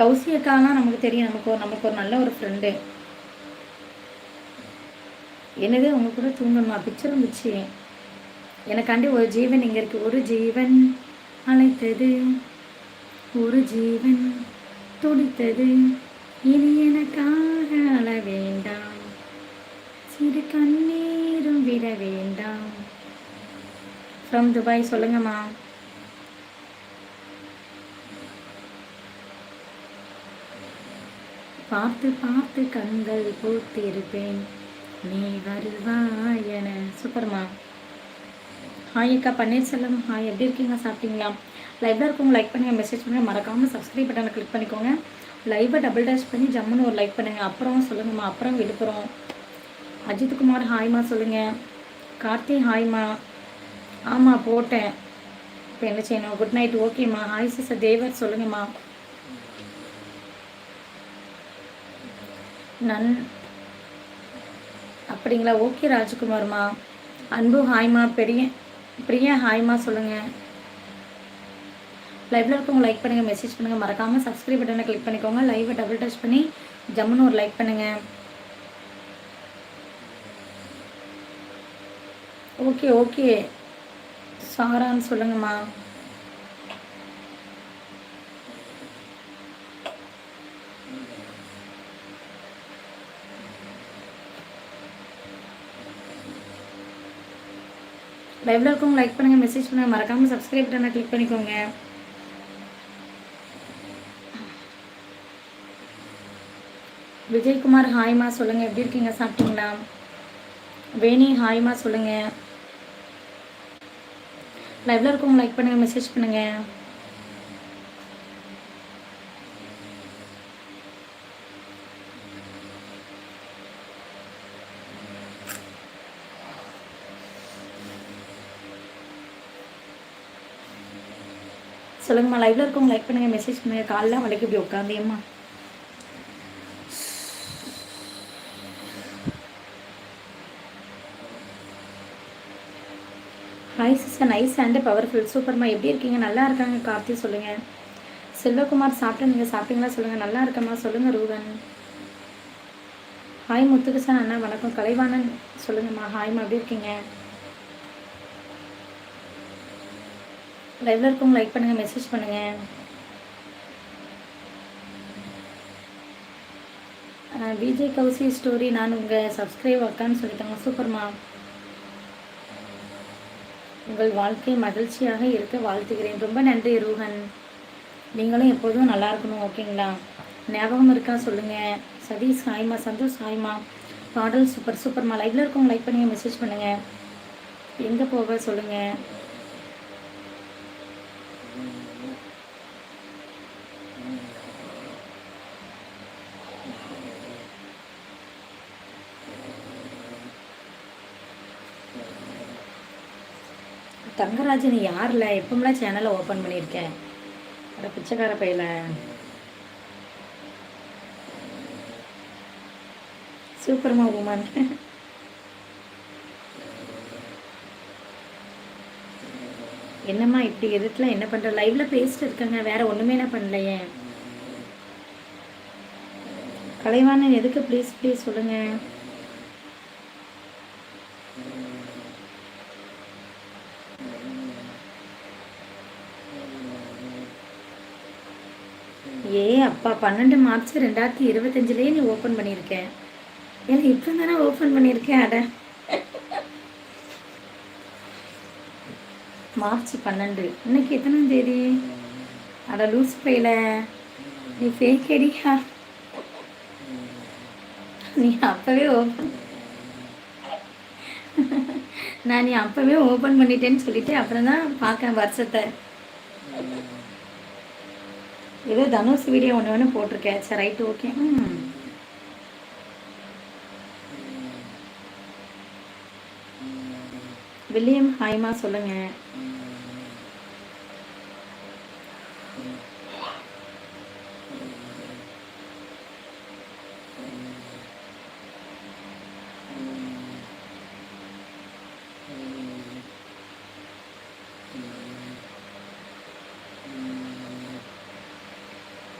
கௌசி அக்காலாம் நமக்கு தெரியும். நமக்கு ஒரு நமக்கு ஒரு நல்ல ஒரு ஃப்ரெண்டு என்னது? அவங்க கூட தூங்கணுமா? பிக்சர் வந்துச்சு. எனக்காண்டி ஒரு ஜீவன் இங்கே இருக்கு. ஒரு ஜீவன் அழைத்தது. ஒரு ஜீவன் துடித்தது. இனி எனக்காக அழ வேண்டாம். சிறு கண்ணீரும் விட வேண்டாம். ஃப்ரம் துபாய் சொல்லுங்கம்மா. பார்த்து பார்த்து கண்கள் பூத்திருப்பேன். நீ வருவாய் என சூப்பர்மா. ஹாய் அக்கா பன்னீர்செல்வம். ஹாய் எப்படி இருக்கீங்க? சாப்பிட்டீங்களா? லைவ்ல இருக்கவங்க லைக் பண்ணுங்க மெசேஜ் பண்ணுங்க. மறக்காம சப்ஸ்கிரைப் பட்டனை கிளிக் பண்ணிக்கோங்க. லைவை டபுள் டேஷ் பண்ணி ஜம்முன்னு ஒரு லைக் பண்ணுங்க. அப்புறம் சொல்லுங்கம்மா அப்புறம் விழுப்புரம் அஜித்குமார் ஹாய்மா சொல்லுங்க. கார்த்தி ஹாய்மா ஆமாம் போட்டேன். இப்போ என்ன செய்யணும்? குட் நைட் ஓகேம்மா ஹாய் சிஸ்டர் தேவர் சொல்லுங்கம்மா. நன் அப்படிங்களா? ஓகே ராஜ்குமார்மா. அன்பு ஹாய்மா பெரிய பிரியா ஹாய்மா சொல்லுங்கள் லைவ்ல இருக்கவங்க லைக் பண்ணுங்கள் மெசேஜ் பண்ணுங்கள் மறக்காமல் சப்ஸ்கிரைப் பட்டனை கிளிக் பண்ணிக்கோங்க. லைவை டபுள் டச் பண்ணி ஜம்முன்னு ஒரு லைக் பண்ணுங்கள் ஓகே ஓகே சாரான்னு சொல்லுங்கம்மா. லைவ்ல இருக்கவங்க லைக் பண்ணுங்க மெசேஜ் பண்ணுங்க. மறக்காம சப்ஸ்கிரைப் பட்டனை கிளிக் பண்ணிக்கோங்க. விஜயகுமார் ஹாய்மா சொல்லுங்க. எப்படி இருக்கீங்க? சாப்பிட்டீங்களா? வேணி ஹாய்மா சொல்லுங்க. லைவ்ல இருக்கவங்க லைக் பண்ணுங்க மெசேஜ் பண்ணுங்க. சொல்லுங்கம்மா லைவ்ல இருக்கவங்க லைக் பண்ணுங்க மெசேஜ் பண்ணுங்க. காலைல வலைக்கு இப்படி உட்காந்தேம்மா hi sister nice and powerful சூப்பர்மா எப்படி இருக்கீங்க? நல்லா இருக்காங்க கார்த்தி சொல்லுங்க. செல்வகுமார் சாப்பிட்டு நீங்கள் சாப்பிட்டீங்களா சொல்லுங்க. நல்லா இருக்கம்மா. சொல்லுங்க ரூவன் ஹாய் முத்துகிருஷ்ணன் அண்ணா வணக்கம். கலைவாணன் சொல்லுங்கம்மா. ஹாய்மா எப்படி இருக்கீங்க? லைவ்ல இருக்கவங்க லைக் பண்ணுங்க மெசேஜ் பண்ணுங்க. விஜய் கௌசி ஸ்டோரி நான் உங்கள் சப்ஸ்கிரைப் அக்கான்னு சொல்லிட்டாங்க. சூப்பர்மா உங்கள் வாழ்க்கை மகிழ்ச்சியாக இருக்க வாழ்த்துகிறேன். ரொம்ப நன்றி ரூஹன். நீங்களும் எப்போதும் நல்லா இருக்கணும் ஓகேங்களா ஞாபகம் இருக்கா? சொல்லுங்க. சதீஷ் ஹாய்மா சந்தோஷ் ஹாய்மா பாடல் சூப்பர் சூப்பர்மா லைவ்ல இருக்கவங்க லைக் பண்ணுங்க மெசேஜ் பண்ணுங்க. எங்கே போக? சொல்லுங்க. தங்கராஜன் யாரில்? எப்போமெல்லாம் சேனலை ஓப்பன் பண்ணியிருக்கேன் அட பிச்சைக்கார பையில. சூப்பர்மா உமன் என்னம்மா இப்படி எதுக்குல என்ன பண்ற? லைவ்ல பேசிட்டு இருக்காங்க. வேற ஒண்ணுமே என்ன பண்ணலையே. கலைவாணன் எதுக்கு ப்ளீஸ் ப்ளீஸ் சொல்லுங்க. ஏ அப்பா பன்னெண்டு மார்ச் ரெண்டாயிரத்தி இருபத்தஞ்சிலேயே நீ ஓப்பன் பண்ணியிருக்கேன் ஏன்னா இப்போ தானே ஓப்பன் பண்ணியிருக்கேன் அட. மார்ச் பன்னெண்டு. இன்னைக்கு எத்தனாம் தேதி? அட லூஸ் பையில நீ ஃபேக் அடியா நீ அப்பவே ஓப்பன் நான் நீ அப்பவே ஓப்பன் பண்ணிட்டேன்னு சொல்லிட்டு அப்புறம் தான் பார்க்கேன் வருஷத்தை. ஏதோ தனுஷ் வீடியோ ஒன்று ஒன்று போட்டிருக்கேன் சரி ரைட்டு ஓகே ம். வில்லியம் ஹாய்மா சொல்லுங்கள்